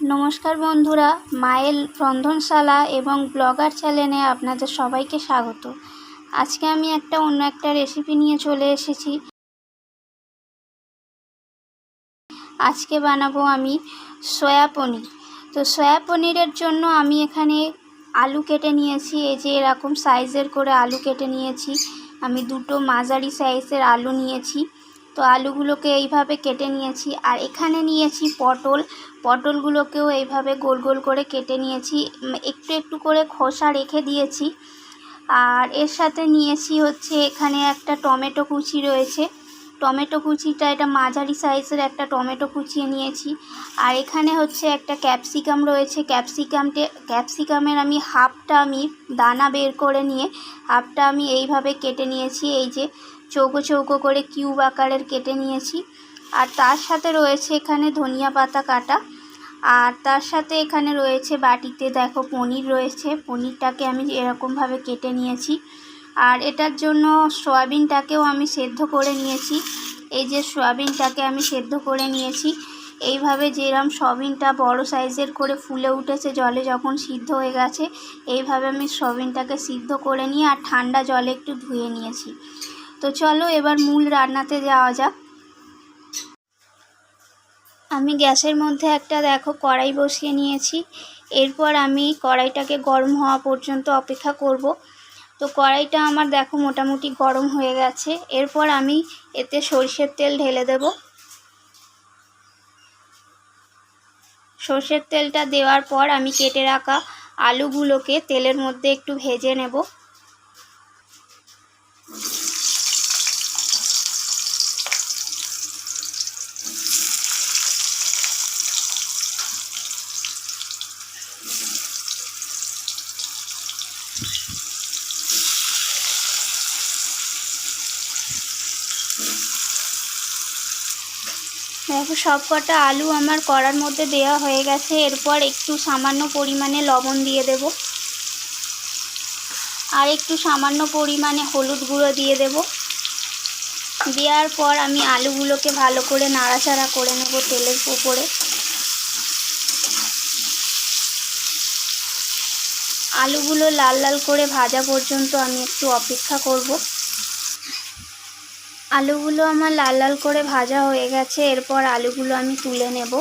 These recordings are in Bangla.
নমস্কার বন্ধুরা, মায়ের রন্ধনশালা এবং ব্লগার চ্যানেলে আপনাদের সবাইকে স্বাগত। আজকে আমি একটা অন্য একটা রেসিপি নিয়ে চলে এসেছি। আজকে বানাবো আমি সয়া পনির। তো সয়া পনিরের জন্য আমি এখানে আলু কেটে নিয়েছি, এই যে এরকম সাইজের করে আলু কেটে নিয়েছি। আমি দুটো মাঝারি সাইজের আলু নিয়েছি। তো আলুগুলোকে এইভাবে কেটে নিয়েছি। আর এখানে নিয়েছি পটল। পটলগুলোকেও এইভাবে গোল গোল করে কেটে নিয়েছি। একটু একটু করে খোসা রেখে দিয়েছি। আর এর সাথে নিয়েছি হচ্ছে এখানে একটা টমেটো কুচি রয়েছে। টমেটো কুচিটা এটা মাঝারি সাইজের একটা টমেটো কুচিয়ে নিয়েছি। আর এখানে হচ্ছে একটা ক্যাপসিকাম রয়েছে। ক্যাপসিকামটে, ক্যাপসিকামের আমি হাফটা আমি দানা বের করে নিয়ে হাফটা আমি এইভাবে কেটে নিয়েছি। এই যে চৌকো চৌকো করে কিউব আকারের কেটে নিয়েছি। আর তার সাথে রয়েছে এখানে ধনিয়া পাতা কাটা। আর তার সাথে এখানে রয়েছে বাটিতে, দেখো পনির রয়েছে। পনিরটাকে আমি এরকমভাবে কেটে নিয়েছি। আর এটার জন্য সয়াবিনটাকেও আমি সেদ্ধ করে নিয়েছি। এই যে সয়াবিনটাকে আমি সেদ্ধ করে নিয়েছি। এইভাবে যেরম সয়াবিনটা বড় সাইজের করে ফুলে উঠেছে জলে যখন সিদ্ধ হয়ে গেছে, এইভাবে আমি সয়াবিনটাকে সিদ্ধ করে নিয়ে আর ঠান্ডা জলে একটু ধুয়ে নিয়েছি। তো চলো এবার মূল রান্নাতে যাওয়া যাক। আমি গ্যাসের মধ্যে একটা, দেখো, কড়াই বসিয়ে নিয়েছি। এরপর আমি কড়াইটাকে গরম হওয়া পর্যন্ত অপেক্ষা করব। তো কড়াইটা আমার, দেখো, মোটামুটি গরম হয়ে গেছে। এরপর আমি এতে সরষের তেল ঢেলে দেব। সর্ষের তেলটা দেওয়ার পর আমি কেটে রাখা আলুগুলোকে তেলের মধ্যে একটু ভেজে নেব। দেখো সব কটা আলু আমার কড়ার মধ্যে দেওয়া হয়ে গেছে। এরপর একটু সামান্য পরিমাণে লবণ দিয়ে দেব। আর একটু সামান্য পরিমাণে হলুদ গুঁড়ো দিয়ে দেব। দেওয়ার পর আমি আলুগুলোকে ভালো করে নাড়াচাড়া করে নেব তেলের উপরে। আলুগুলো লাল লাল করে ভাজা পর্যন্ত আমি একটু অপেক্ষা করব। আলুগুলো আমার লাল লাল করে ভাজা হয়ে গেছে, এরপর আলুগুলো আমি তুলে নেব।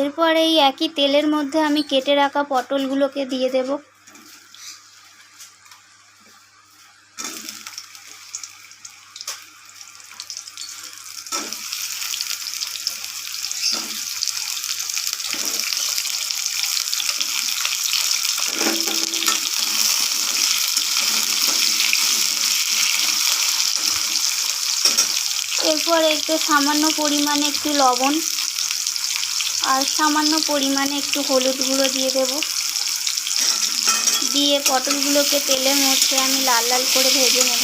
এরপর এই একই তেলের মধ্যে আমি কেটে রাখা পটলগুলোকে দিয়ে দেব এরপর একটু সামান্য পরিমাণে একটু লবণ আর সামান্য পরিমাণে একটু হলুদ গুঁড়ো দিয়ে দেব। দিয়ে পটলগুলোকে তেলের মধ্যে আমি লাল লাল করে ভেজে নেব।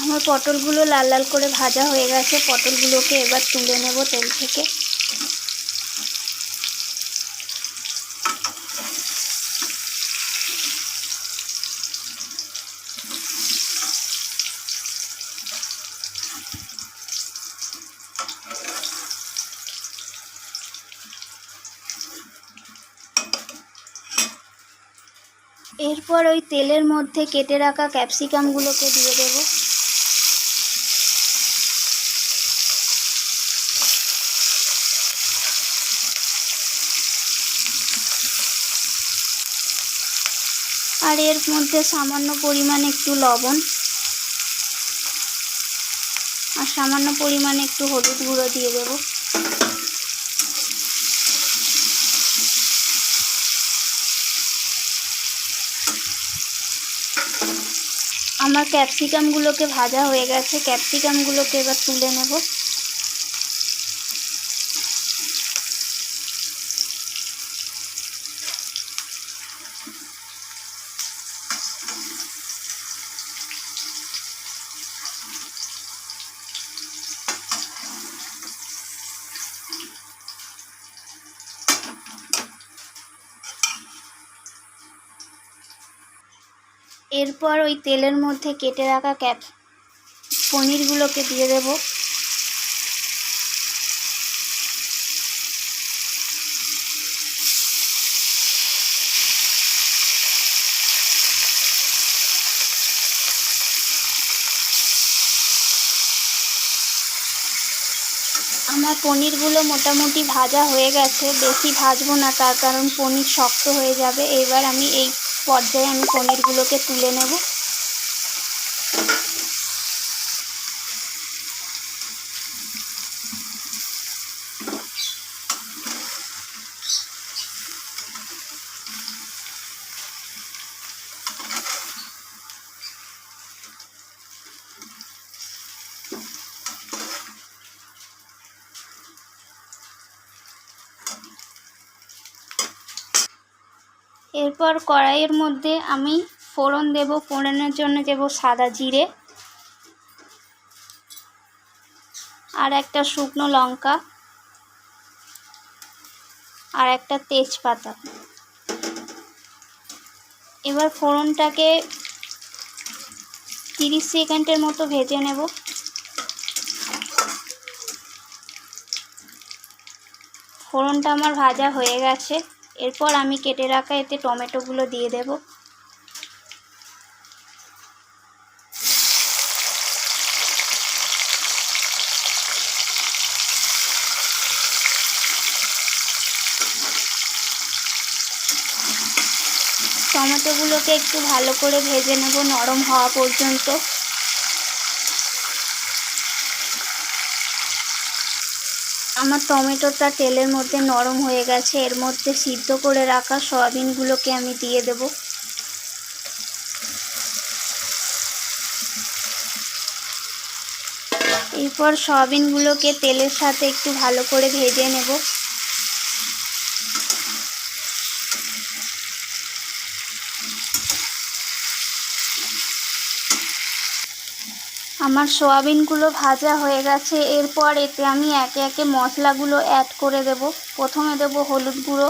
আমার পটলগুলো লাল লাল করে ভাজা হয়ে গেছে। পটলগুলোকে এবার তুলে নেব তেল থেকে। এরপর ওই তেলের মধ্যে কেটে রাখা ক্যাপসিকামগুলোকে দিয়ে দেব। আর এর মধ্যে সামান্য পরিমাণ একটু লবণ আর সামান্য পরিমাণে একটু হলুদ গুঁড়ো দিয়ে দেবো। আমার ক্যাপসিকামগুলোকে ভাজা হয়ে গেছে। ক্যাপসিকামগুলোকে এবার তুলে নেব। এরপর ওই তেলের মধ্যে কেটে রাখা ক্যাপ পনিরগুলোকে দিয়ে দেবো। আমার পনিরগুলো মোটামুটি ভাজা হয়ে গেছে, বেশি ভাজবো না তার কারণ পনির শক্ত হয়ে যাবে। এবার আমি এই পর্যায়ে আমি পনিরগুলোকে তুলে নেব। এরপর কড়াইয়ের মধ্যে আমি ফোড়ন দেব, ফোড়নের জন্য দেব সাদা জিরে আর একটা শুকনো লঙ্কা আর একটা তেজপাতা। এবার ফোড়নটাকে তিরিশ সেকেন্ডের মতো ভেজে নেব। ফোড়নটা আমার ভাজা হয়ে গেছে। এরপর আমি কেটে রাখা এতে টমেটোগুলো দিয়ে দেব। টমেটোগুলোকে একটু ভালো করে ভেজে নেব, নরম হওয়া পর্যন্ত। আমার টমেটোটা তেলের মধ্যে নরম হয়ে গেছে, এর মধ্যে সিদ্ধ করে রাখা সয়াবিনগুলোকে আমি দিয়ে দেব। এরপর সয়াবিনগুলোকে তেলের সাথে একটু ভালো করে ভেজে নেব। আমার সোয়াবিনগুলো ভাজা হয়ে গেছে, এরপর এতে আমি একে একে মশলাগুলো অ্যাড করে দেব। প্রথমে দেব হলুদ গুঁড়ো,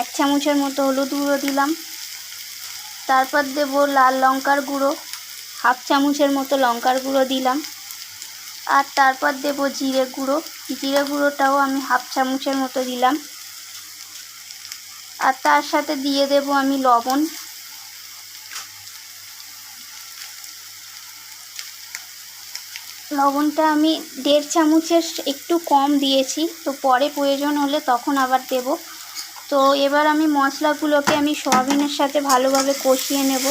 এক চামচের মতো হলুদ গুঁড়ো দিলাম। তারপর দেব লাল লঙ্কার গুঁড়ো, হাফ চামচের মতো লঙ্কার গুঁড়ো দিলাম। আর তারপর দেব জিরে গুঁড়ো, জিরে গুঁড়োটাও আমি হাফ চামচের মতো দিলাম। আর তার সাথে দিয়ে দেব আমি লবণ। লবণটা আমি দেড় চামচের একটু কম দিয়েছি, তো পরে প্রয়োজন হলে তখন আবার দেব। তো এবার আমি মশলাগুলোকে আমি সয়াবিনের সাথে ভালোভাবে কষিয়ে নেব।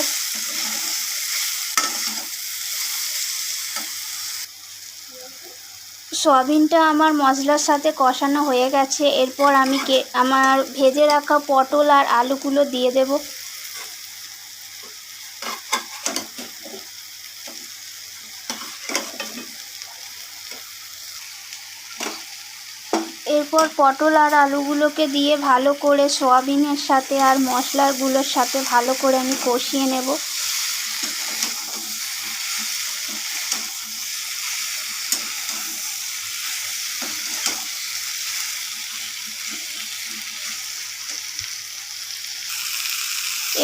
সয়াবিনটা আমার মশলার সাথে কষানো হয়ে গেছে, এরপর আমি কে আমার ভেজে রাখা পটল আর আলুগুলো দিয়ে দেবো। এরপর পটল আর আলুগুলোকে দিয়ে ভালো করে সোয়াবিনের সাথে আর মশলাগুলোর সাথে ভালো করে আমি কষিয়ে নেব।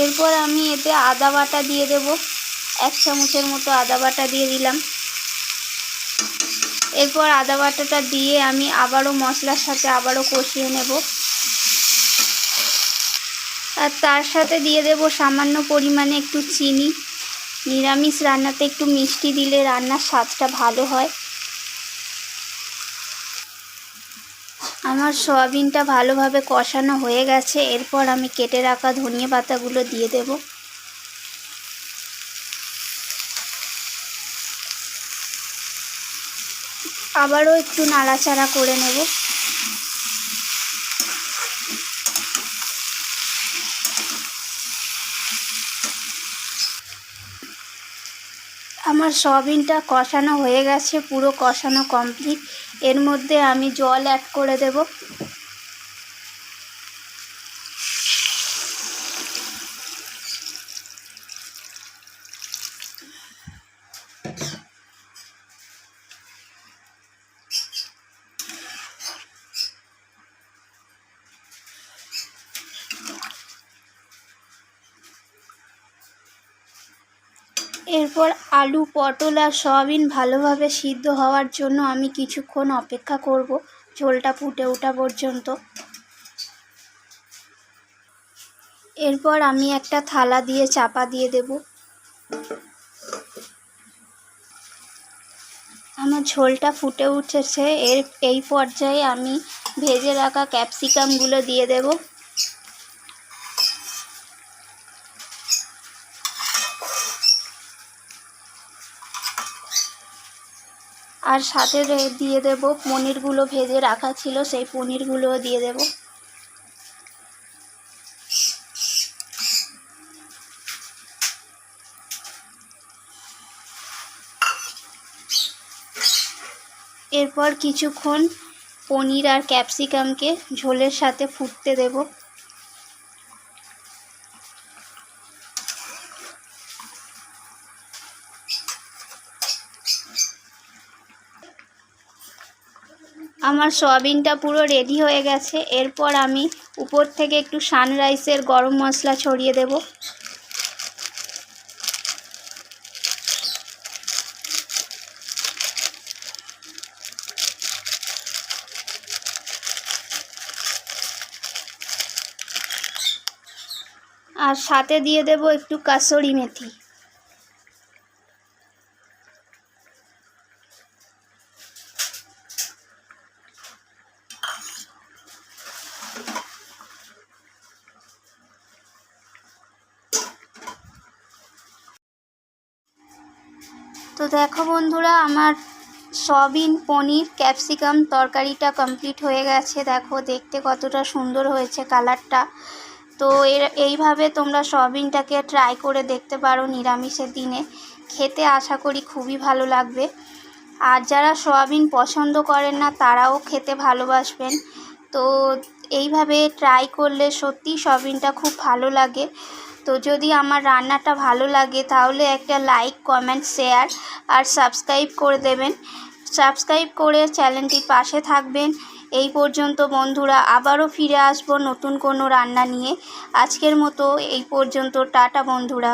এরপর আমি এতে আদা বাটা দিয়ে দেব। এক চামচের মতো আদা বাটা দিয়ে দিলাম। এরপর আদা বাটাটা দিয়ে আমি আবারও মশলার সাথে আবারও কষিয়ে নেব। আর তার সাথে দিয়ে দেব সামান্য পরিমাণে একটু চিনি। নিরামিষ রান্নাতে একটু মিষ্টি দিলে রান্নার স্বাদটা ভালো হয়। আমার সয়াবিনটা ভালোভাবে কষানো হয়ে গেছে। এরপর আমি কেটে রাখা ধনিয়া পাতাগুলো দিয়ে দেবো। আবারও একটু নাড়াচাড়া করে নেব। আমার সয়াবিনটা কষানো হয়ে গেছে, পুরো কষানো কমপ্লিট এর মধ্যে আমি জল অ্যাড করে দেব। এরপর আলু, পটল আর সয়াবিন ভালোভাবে সিদ্ধ হওয়ার জন্য আমি কিছুক্ষণ অপেক্ষা করব ঝোলটা ফুটে ওঠা পর্যন্ত। এরপর আমি একটা থালা দিয়ে চাপা দিয়ে দেব। আমার ঝোলটা ফুটে উঠেছে। এর, এই পর্যায়ে আমি ভেজে রাখা ক্যাপসিকামগুলো দিয়ে দেব। আর সাথে দিয়ে দেব। পনিরগুলো ভেজে রাখা ছিল, সেই পনিরগুলোও দিয়ে দেব। এরপর কিছুক্ষণ পনির আর ক্যাপসিকামকে ঝোলের সাথে ফুটতে দেব। আমার সয়াবিনটা পুরো রেডি হয়ে গেছে। এরপর আমি উপর থেকে একটু সানরাইসের গরম মশলা ছড়িয়ে দেব। আর সাথে দিয়ে দেব একটু কাসুরি মেথি। তো দেখো বন্ধুরা, আমার সয়াবিন পনির, ক্যাপসিকাম তরকারিটা কমপ্লিট হয়ে গেছে। দেখো দেখতে কতটা সুন্দর হয়েছে কালারটা তো এর, এইভাবে তোমরা সয়াবিনটাকে ট্রাই করে দেখতে পারো নিরামিষের দিনে। খেতে আশা করি খুবই ভালো লাগবে। আর যারা সয়াবিন পছন্দ করেন না, তারাও খেতে ভালোবাসবেন। তো এইভাবে ট্রাই করলে সত্যিই সয়াবিনটা খুব ভালো লাগে। তো যদি আমার রান্নাটা ভালো লাগে, তাহলে একটা লাইক কমেন্ট শেয়ার আর সাবস্ক্রাইব করে দেবেন। সাবস্ক্রাইব করে চ্যানেলটির পাশে থাকবেন। এই পর্যন্ত বন্ধুরা, আবারও ফিরে আসব নতুন কোনো রান্না নিয়ে। আজকের মতো এই পর্যন্ত, টাটা বন্ধুরা।